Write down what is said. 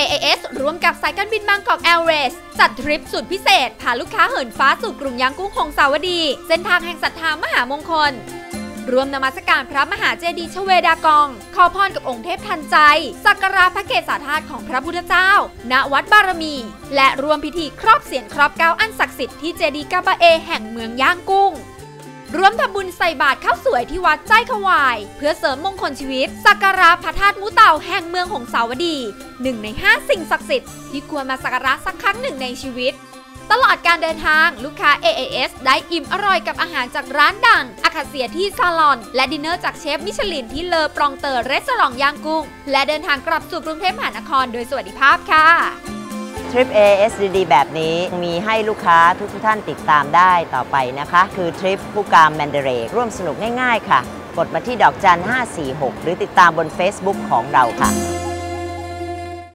AAS ร่วมกับสายการบินบางกอกแอร์เวย์จัดทริปสุดพิเศษ พาลูกค้าเหินฟ้าสู่กรุงยางกุ้งหงสาวดี เส้นทางแห่งศรัทธามหามงคลรวมนมัสการพระมหาเจดีย์ชเวดากอง ขอพรกับองค์เทพทันใจ สักการะพระเกศาธาตุของพระพุทธเจ้า ณ วัดบารมี และรวมพิธีครอบเสียนครอบเก้าอันศักดิ์สิทธิ์ที่เจดีย์กาบะเอแห่งเมืองย่างกุ้ง ร่วมทำบุญใส่บาตรข้าวสวยที่วัดใจขวาย เพื่อเสริมมงคลชีวิต สักการะพระธาตุมุเต่าแห่งเมืองหงสาวดีหนึ่งในห้าสิ่งศักดิ์สิทธิ์ที่ควรมาสักการะสักครั้งหนึ่งในชีวิต ตลอดการเดินทางลูกค้า AAS ได้อิ่มอร่อยกับอาหารจากร้านดัง อาคาเซียที่ซาลอน และดินเนอร์จากเชฟมิชลินที่เลอปรองเตอร์เรสซอร์ย่างกุ้ง และเดินทางกลับสู่กรุงเทพมหานครโดยสวัสดิภาพค่ะ ทริป AS ดีๆแบบนี้มีให้ลูกค้าทุกท่านติดตามได้ต่อไปนะคะ คือทริปผู้การแมนเดเรกร่วมสนุกง่ายๆค่ะ กดมาที่ดอกจัน546 หรือติดตามบน Facebook ของเราค่ะ